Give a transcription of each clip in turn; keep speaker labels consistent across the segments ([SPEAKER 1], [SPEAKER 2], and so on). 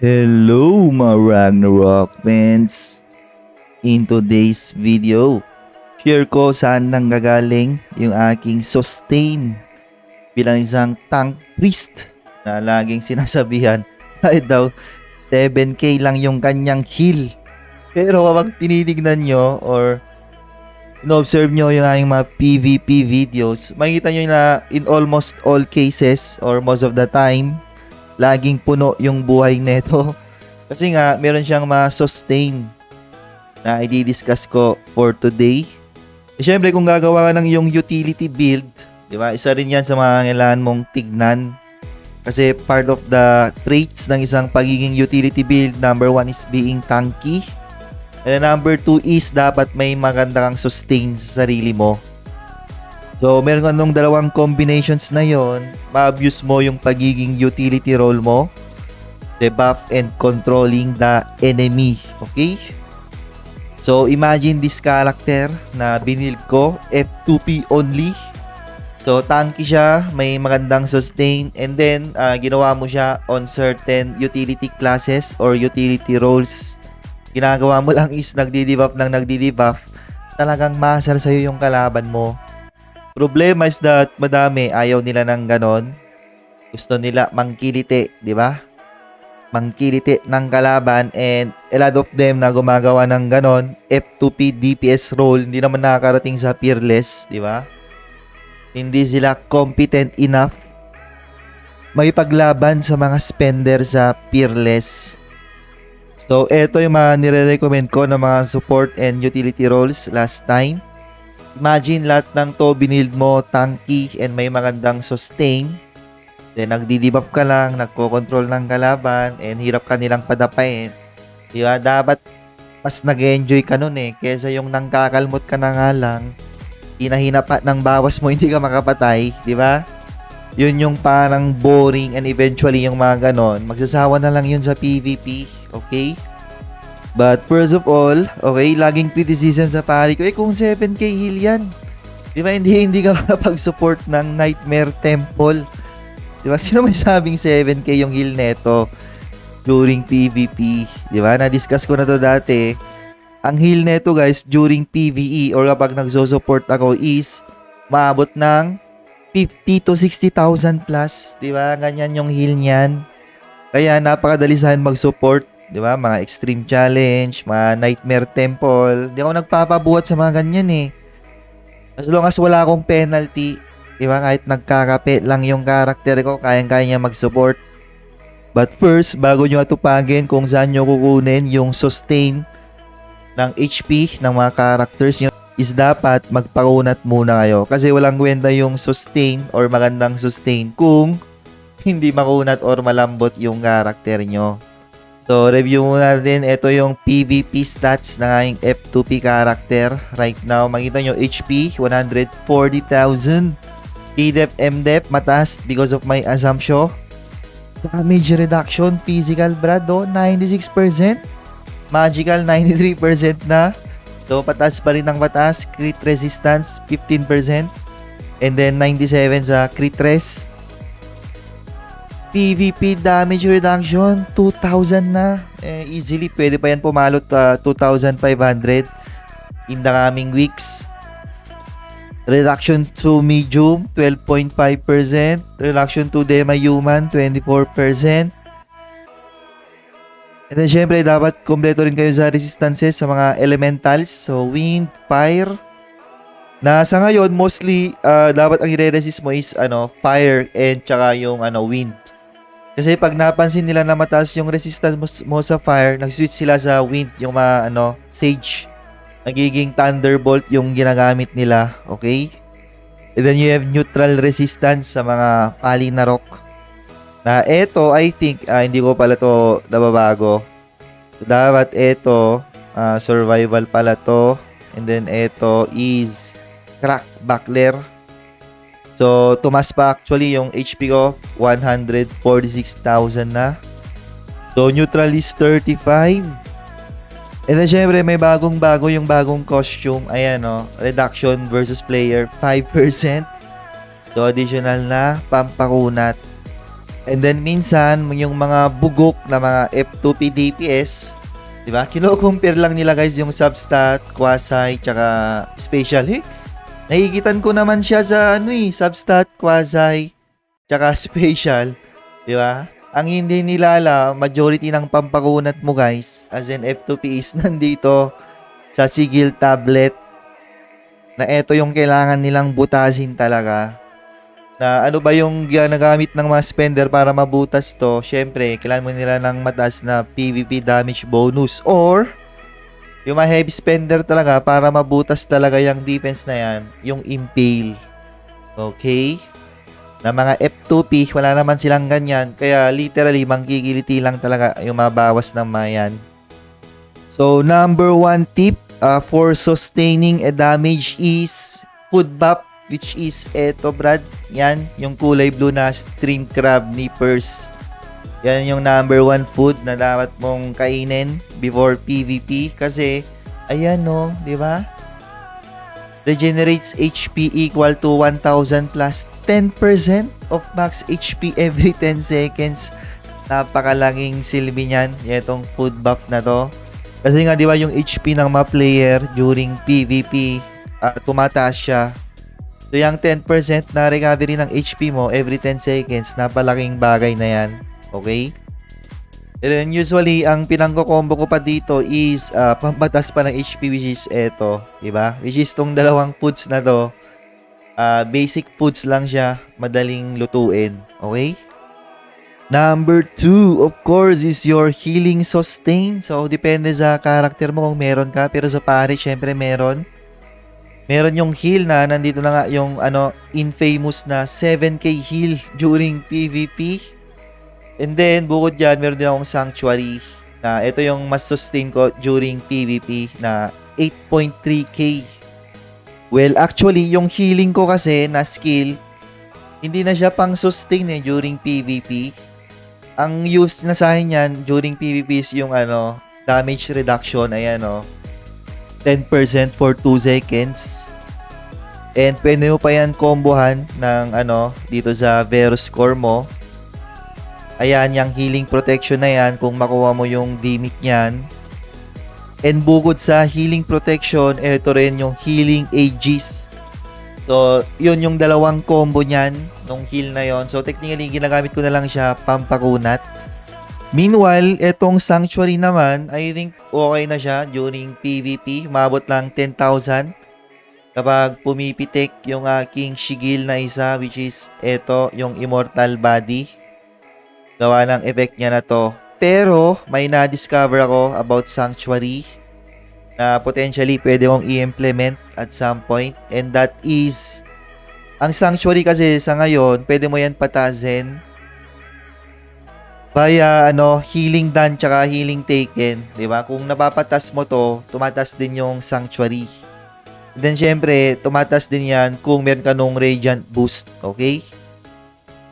[SPEAKER 1] Hello mga Ragnarok fans! In today's video, share ko saan nanggagaling yung aking sustain bilang isang tank priest na laging sinasabihan kahit daw 7k lang yung kanyang heal. Pero kapag tinitignan nyo or in-observe nyo yung aking mga PvP videos, makikita nyo na in almost all cases or most of the time, laging puno yung buhay neto. Kasi nga, meron siyang ma-sustain na i-discuss ko for today. E syempre, kung gagawa ka ng yung utility build, di ba, isa rin yan sa mga kailangan mong tignan. Kasi part of the traits ng isang pagiging utility build, number one is being tanky. And number two is dapat may maganda kang sustain sa sarili mo. So, meron ka nung dalawang combinations na yon, ma-abuse mo yung pagiging utility role mo, debuff and controlling the enemy. Okay? So, imagine this character na binild ko, F2P only. So, tanky siya, may magandang sustain, and then, ah, ginawa mo siya on certain utility classes or utility roles. Ginagawa mo lang is nagdi-debuff ng nagdi-debuff, talagang masar sa'yo yung kalaban mo. Problema is that madami ayaw nila ng ganon. Gusto nila mangkiliti, di ba? Mangkiliti ng kalaban and a lot of them na gumagawa ng ganon, F2P DPS role, hindi naman nakakarating sa peerless, di ba? Hindi sila competent enough makipaglaban sa mga spender sa peerless. So, eto yung mga nire-recommend ko ng mga support and utility roles last time. Imagine lahat ng to binild mo tanky and may magandang sustain. Then nagdi-debuff ka lang, nagko-control ng kalaban and hirap ka nilang padapain. Di ba? Dapat mas nag-enjoy ka nun eh. Kesa yung nangkakalmot ka na nga lang, hinahina pa ng bawas mo, hindi ka makapatay. Di ba? Yun yung parang boring and eventually yung mga ganon. Magsasawa na lang yun sa PvP. Okay? But first of all, okay, laging criticism sa pari ko, eh kung 7k heal yan, di ba hindi, hindi ka makapag-support ng Nightmare Temple. Di ba? Sino may sabing 7k yung heal neto during PvP? Di ba? Na-discuss ko na to dati. Ang heal neto guys during PvE or kapag nagso-support ako is maabot ng 50 to 60,000 plus. Di ba? Ganyan yung heal niyan. Kaya napakadali saan mag-support 'di ba? Mga extreme challenge, mga nightmare temple. Hindi ako nagpapabuhat sa mga ganyan eh. As long as wala akong penalty, 'di ba? Kahit nagkakape lang yung character ko, kayang-kaya niya mag-support. But first, bago nyo atupagin kung saan nyo kukunin yung sustain ng HP ng mga characters nyo, is dapat magpakunat muna kayo. Kasi walang kwenta yung sustain or magandang sustain kung hindi makunat or malambot yung character nyo. So, review muna natin. Ito yung PvP stats ng aking F2P character. Right now, makita nyo, HP, 140,000. PDEP, MDEP, mataas because of my assumption. Damage reduction, physical brad, oh, 96%. Magical, 93% na. So, pataas pa rin ng pataas. Crit resistance, 15%. And then, 97 sa crit res. PVP damage reduction 2,000 na. Eh, easily pwede pa yan pumalot uh, 2,500 in the coming weeks. Reduction to medium 12.5%. Reduction to dema human 24%. And then syempre dapat kompleto rin kayo sa resistances sa mga elementals. So wind, fire. Na sa ngayon mostly uh, dapat ang i-resist mo is ano, fire and tsaka yung ano wind. Kasi pag napansin nila na mataas yung resistance mo, sa fire, nag-switch sila sa wind, yung mga ano, sage. Nagiging thunderbolt yung ginagamit nila, okay? And then you have neutral resistance sa mga pali na rock. Na eto, I think, ah, hindi ko pala to nababago. So, dapat eto, ah, survival pala to. And then eto is crack backler. So, tumas pa actually yung HP ko, 146,000 na. So, neutral is 35. And then, syempre, may bagong-bago yung bagong costume. Ayan, no? Reduction versus player, 5%. So, additional na pampakunat. And then minsan, yung mga bugok na mga F2P DPS, di ba? Kino-compare lang nila guys yung substat, quasi, tsaka special. Eh, nakikitan ko naman siya sa ano eh, substat, quasi, tsaka special. Di ba? Ang hindi nila alam, majority ng pampakunat mo guys, as in F2P is nandito sa sigil tablet na ito yung kailangan nilang butasin talaga na ano ba yung ginagamit ng mga spender para mabutas to, syempre, kailangan mo nila ng mataas na PvP damage bonus or yung mga heavy spender talaga para mabutas talaga yung defense na yan, yung impale. Okay? Na mga F2P, wala naman silang ganyan. Kaya literally, manggigiliti lang talaga yung mabawas ng mga yan. So, number one tip uh, for sustaining a damage is food buff which is eto Brad. Yan, yung kulay blue na stream crab nippers. Yan yung number one food na dapat mong kainin before PvP kasi ayan no, di ba? Regenerates HP equal to 1000 plus 10% of max HP every 10 seconds. Napakalanging silbi niyan, itong food buff na to. Kasi nga 'di ba yung HP ng mga player during PvP ah, tumataas siya. So yung 10% na recovery ng HP mo every 10 seconds, napalaking bagay na 'yan. Okay? And then usually ang pinangko-combo ko pa dito is ah, pampatas pa ng HP which is eto, 'di ba? Which is tong dalawang foods na to. Ah, basic foods lang siya, madaling lutuin. Okay? Number two, of course, is your healing sustain. So, depende sa karakter mo kung meron ka. Pero sa pare, syempre meron. Meron yung heal na, nandito na nga yung ano, infamous na 7k heal during PvP. And then, bukod dyan, meron din akong sanctuary na ito yung mas sustain ko during PvP na 8.3k. Well, actually, yung healing ko kasi na skill, hindi na siya pang sustain eh during PvP ang use na sa akin yan during PvP is yung ano, damage reduction, ayan o. 10% for 2 seconds. And pwede mo pa yan combohan ng ano, dito sa Verus Core mo. Ayan, yung healing protection na yan, kung makuha mo yung dimik niyan. And bukod sa healing protection, ito rin yung healing Aegis. So, yun yung dalawang combo niyan nung heal na yon. So, technically, ginagamit ko na lang siya pampakunat. Meanwhile, etong Sanctuary naman, I think okay na siya during PvP. Mabot lang 10,000 kapag pumipitik yung aking shigil na isa which is eto, yung Immortal Body. Gawa ng effect niya na to. Pero, may na-discover ako about Sanctuary na potentially pwede kong i-implement at some point. And that is ang sanctuary kasi sa ngayon pwede mo yan patasin via ano healing done tsaka healing taken di ba? Kung napapatas mo to tumatas din yung sanctuary. Then syempre tumatas din yan kung meron ka nung radiant boost okay?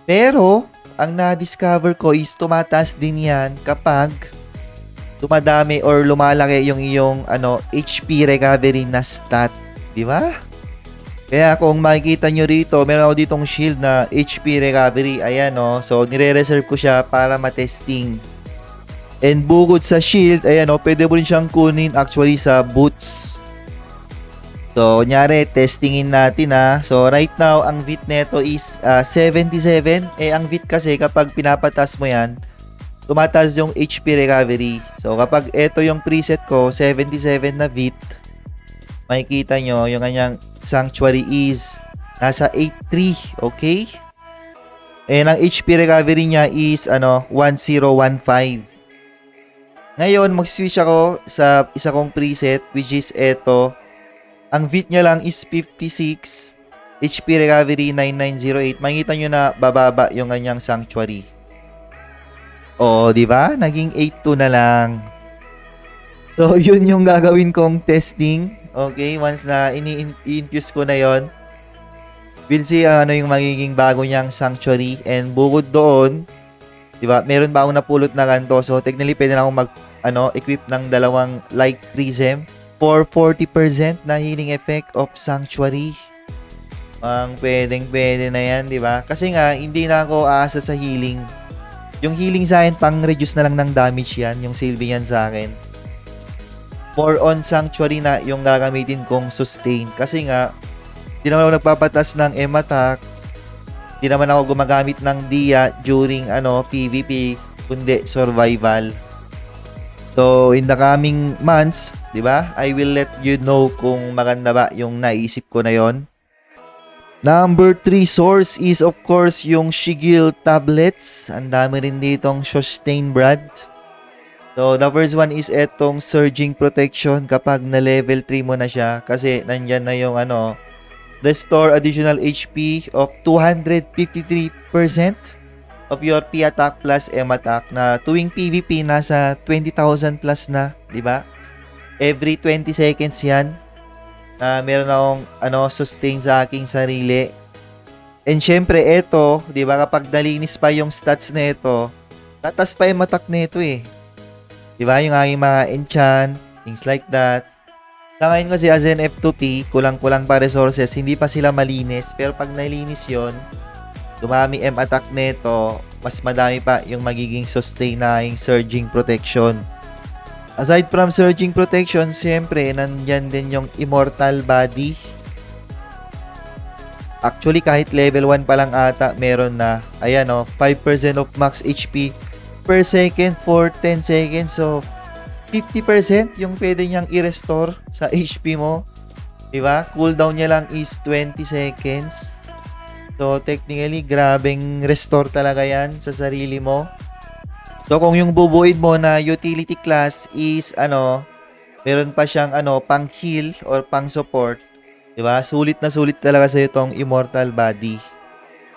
[SPEAKER 1] Pero ang na-discover ko is tumatas din yan kapag dumadami or lumalaki yung iyong ano HP recovery na stat, di ba? Kaya kung makikita nyo rito, meron ako ditong shield na HP recovery. Ayan no. So nire-reserve ko siya para matesting. And bukod sa shield, ayan no, pwede mo rin siyang kunin actually sa boots. So, kunyari, testingin natin ha. So, right now, ang VIT neto is ah, 77. Eh, ang VIT kasi kapag pinapatas mo yan, tumataas yung HP recovery. So, kapag ito yung preset ko, 77 na VIT, makikita nyo, yung kanyang sanctuary is nasa 83, okay? And ang HP recovery niya is, ano, 1015. Ngayon, mag-switch ako sa isa kong preset, which is ito. Ang VIT niya lang is 56. HP recovery 9908. Makikita nyo na bababa yung kanyang sanctuary. Oo, di ba? Naging 8-2 na lang. So, yun yung gagawin kong testing. Okay, once na ini-infuse ko na yon we'll see ano yung magiging bago niyang sanctuary. And bukod doon, di ba, meron ba akong napulot na ganito. So, technically, pwede na akong mag, ano, equip ng dalawang light prism for 40% na healing effect of sanctuary. Ang pwedeng pwede na yan, di ba? Kasi nga, hindi na ako aasa sa healing Yung healing sa akin, pang-reduce na lang ng damage yan. Yung silbi yan sa akin. More on sanctuary na yung gagamitin kong sustain. Kasi nga, di naman ako nagpapatas ng M attack. Di naman ako gumagamit ng Dia during ano PvP, kundi survival. So, in the coming months, di ba? I will let you know kung maganda ba yung naisip ko na yon. Number 3 source is of course yung Shigil tablets. Ang dami rin ditong sustain brand. So, the first one is etong surging protection kapag na level 3 mo na siya kasi nandyan na yung ano, restore additional HP of 253% of your P attack plus M attack na tuwing PVP nasa 20,000 plus na, di ba? Every 20 seconds yan na meron akong ano, sustain sa aking sarili. And syempre, eto, di ba kapag nalinis pa yung stats na ito, tatas pa yung attack na ito eh. Di ba? Yung aking mga enchant, things like that. Sa ngayon kasi as an F2P, kulang-kulang pa resources, hindi pa sila malinis. Pero pag nalinis yon dumami M attack nito, mas madami pa yung magiging sustain na yung surging protection. Aside from surging protection, siyempre, nandyan din yung immortal body. Actually, kahit level 1 pa lang ata, meron na, ayan o, 5% of max HP per second for 10 seconds. So, 50% yung pwede niyang i-restore sa HP mo. Diba? Cooldown niya lang is 20 seconds. So, technically, grabing restore talaga yan sa sarili mo. So, kung yung bubuin mo na utility class is, ano, meron pa siyang, ano, pang heal or pang support. Diba? Sulit na sulit talaga sa itong immortal body.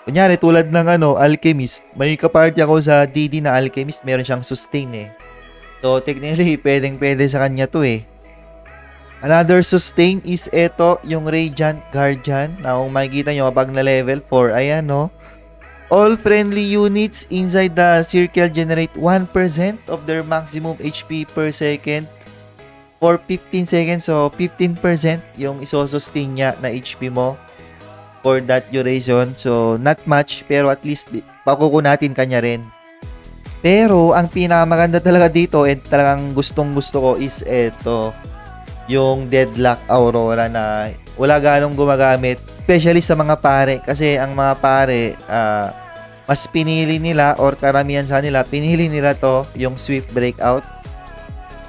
[SPEAKER 1] Kunyari, tulad ng, ano, alchemist. May kaparty ako sa DD na alchemist. Meron siyang sustain, eh. So, technically, pwedeng pwede sa kanya to, eh. Another sustain is ito, yung Radiant Guardian. Na kung makikita nyo kapag na level 4, ayan no. All friendly units inside the circle generate 1% of their maximum HP per second for 15 seconds. So, 15% yung isosustain niya na HP mo for that duration. So, not much, pero at least pakukunatin kanya rin. Pero, ang pinakamaganda talaga dito and talagang gustong gusto ko is ito yung Deadlock Aurora na wala ganong gumagamit especially sa mga pare kasi ang mga pare uh, mas pinili nila or karamihan sa nila pinili nila to yung Swift Breakout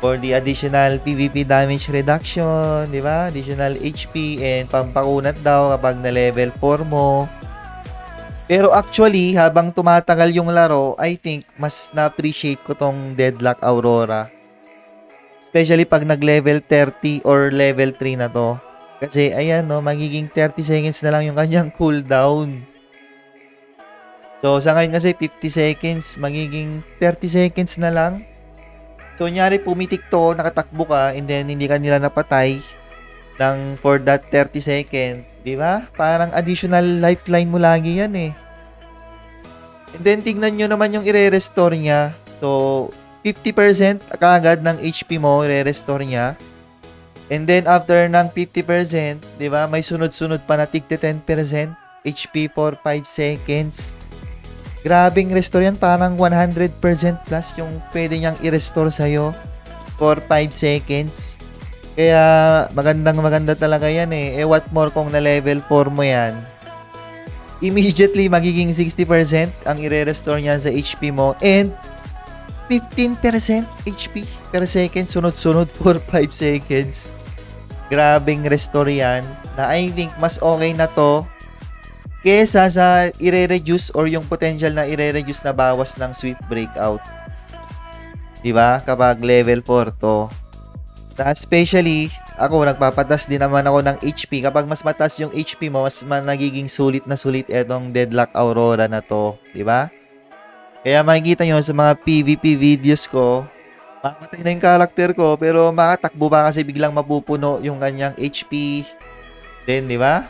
[SPEAKER 1] for the additional PVP damage reduction, di ba? Additional HP and pampakunat daw kapag na level 4 mo. Pero actually, habang tumatagal yung laro, I think mas na-appreciate ko tong Deadlock Aurora Especially pag nag-level 30 or level 3 na to. Kasi ayan no, magiging 30 seconds na lang yung kanyang cooldown. So sa ngayon kasi 50 seconds, magiging 30 seconds na lang. So nyari pumitik to, nakatakbo ka, and then hindi ka nila napatay lang for that 30 second. Di ba? Parang additional lifeline mo lagi yan eh. And then tignan nyo naman yung i-restore niya. So, 50% kaagad ng HP mo, re-restore niya. And then, after ng 50%, di ba, may sunod-sunod pa na tigte 10% HP for 5 seconds. Grabing restore yan, parang 100% plus yung pwede niyang i-restore sa'yo for 5 seconds. Kaya, magandang maganda talaga yan eh. Eh, what more kung na level 4 mo yan. Immediately, magiging 60% ang i-restore niya sa HP mo. And, 15% HP per second, sunod-sunod for 5 seconds. Grabing restore yan, na I think mas okay na to kesa sa ire-reduce or yung potential na ire-reduce na bawas ng sweep breakout. 'Di ba? Kapag level 4 to. Na especially, ako nagpapatas din naman ako ng HP. Kapag mas mataas yung HP mo, mas nagiging sulit na sulit etong Deadlock Aurora na to. 'Di ba? Kaya makikita nyo sa mga PvP videos ko, makatay na yung karakter ko, pero makatakbo ba kasi biglang mapupuno yung kanyang HP. Then, di ba?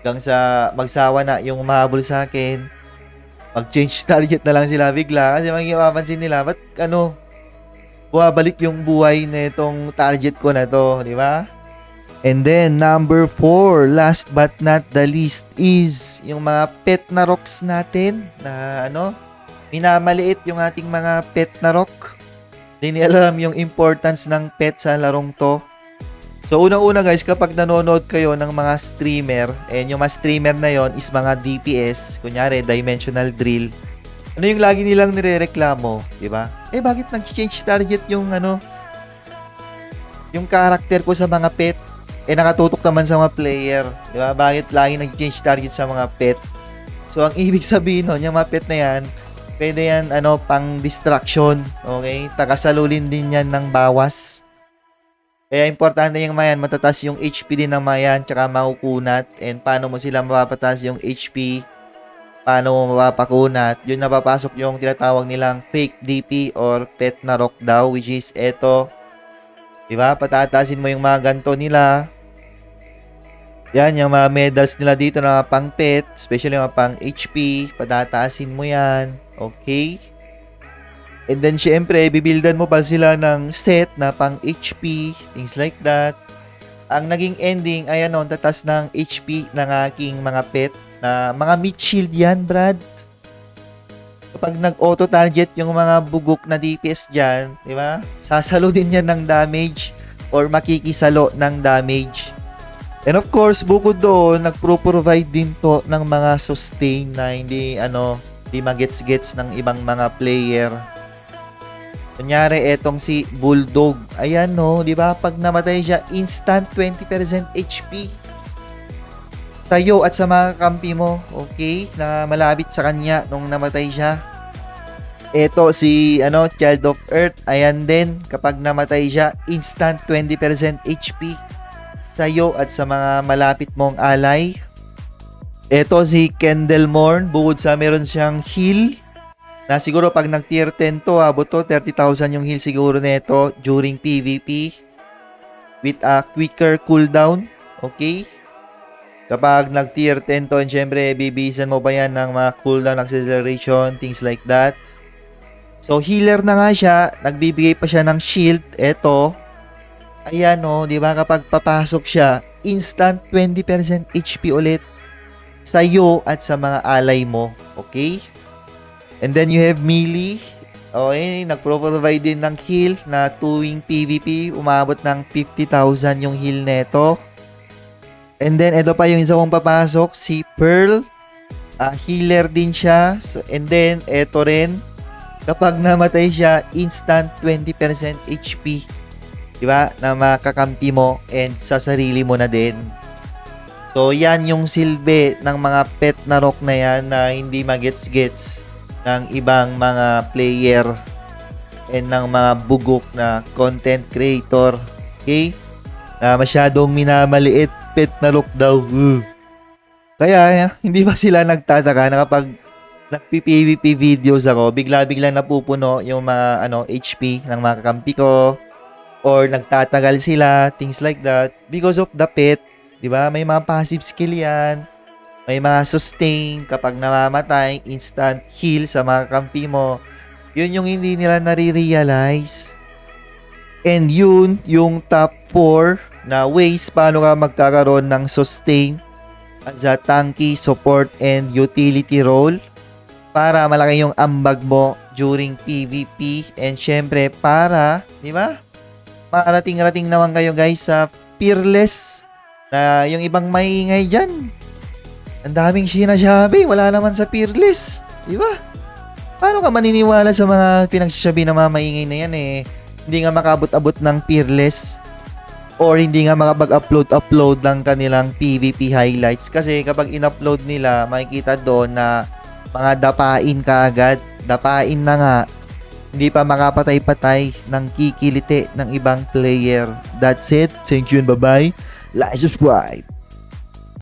[SPEAKER 1] Hanggang sa magsawa na yung mahabol sa akin. Mag-change target na lang sila bigla kasi magipapansin nila, ba't ano, buwabalik yung buhay na itong target ko na to, di ba? And then, number 4, last but not the least is yung mga pet na rocks natin na ano, minamaliit yung ating mga pet na rock. Hindi nila alam yung importance ng pet sa larong to. So, unang-una guys, kapag nanonood kayo ng mga streamer, and yung mga streamer na yon is mga DPS, kunyari, dimensional drill, ano yung lagi nilang nirereklamo, di ba? Eh, bakit nag-change target yung ano, yung character ko sa mga pet? Eh, nakatutok naman sa mga player, di ba? Bakit lagi nag-change target sa mga pet? So, ang ibig sabihin nun, yung mga pet na yan, pwede yan, ano, pang distraction, okay? Takasalulin din yan ng bawas. Kaya importante yung mayan, matatas yung HP din ng mayan, tsaka makukunat. And paano mo sila mapapataas yung HP, paano mo mapapakunat. Yun napapasok yung tinatawag nilang fake DP or pet na rock daw, which is eto. Diba? Patatasin mo yung mga ganto nila. Yan, yung mga medals nila dito na pang pet, especially yung mga pang HP, patataasin mo yan. Okay? And then, syempre, bibildan mo pa sila ng set na pang HP, things like that. Ang naging ending ay ano, tatas ng HP ng aking mga pet na mga meat shield yan, Brad. Kapag nag-auto target yung mga bugok na DPS dyan, di ba? Sasalo din yan ng damage or makikisalo ng damage. And of course, bukod doon, nagpro-provide din to ng mga sustain na hindi, ano, hindi magets-gets ng ibang mga player. Kunyari, etong si Bulldog. Ayan, no, di ba? Pag namatay siya, instant 20% HP. Sa'yo at sa mga kampi mo, okay? Na malapit sa kanya nung namatay siya. Eto si ano Child of Earth, ayan din kapag namatay siya, instant 20% HP sa'yo at sa mga malapit mong alay. Eto si Kendall Morn, bukod sa meron siyang heal, na siguro pag nag tier 10 to, abot to, 30,000 yung heal siguro nito during PvP with a quicker cooldown. Okay? Kapag nag tier 10 to, and syempre, bibisan mo pa yan ng mga cooldown acceleration, things like that. So, healer na nga siya, nagbibigay pa siya ng shield. Eto, ayan o, di ba kapag papasok siya, instant 20% HP ulit sa iyo at sa mga alay mo. Okay? And then you have melee. Okay, nagpro-provide din ng heal na tuwing PvP, umabot ng 50,000 yung heal neto. And then, ito pa yung isa kong papasok, si Pearl. Ah, healer din siya. So, and then, ito rin, kapag namatay siya, instant 20% HP. Diba? Na makakampi mo and sa sarili mo na din. So, yan yung silbi ng mga pet na rock na yan na hindi magets-gets ng ibang mga player and ng mga bugok na content creator. Okay? Na masyadong minamaliit pet na rock daw. Kaya, hindi ba sila nagtataka na kapag nagpi-PVP videos ako, bigla-bigla napupuno yung mga ano HP ng mga kakampi ko or nagtatagal sila, things like that because of the pet, 'di ba? May mga passive skill 'yan. May mga sustain kapag namamatay, instant heal sa mga kampi mo. Yun yung hindi nila nare-realize. And yun yung top 4 na ways paano ka magkakaroon ng sustain as a tanky, support, and utility role para malaki yung ambag mo during PvP and syempre para, di ba? Marating-rating naman kayo guys sa Fearless na yung ibang maingay dyan. Ang daming sinasabi, wala naman sa Fearless. Di ba? Paano ka maniniwala sa mga pinagsasabi ng mga maingay na yan eh? Hindi nga makabot-abot ng Fearless or hindi nga makapag-upload-upload ng kanilang PvP highlights. Kasi kapag in-upload nila, makikita doon na mga dapain ka agad. Dapain na nga. Hindi pa makapatay-patay ng kikiliti ng ibang player. That's it. Thank you and bye-bye. Like, subscribe.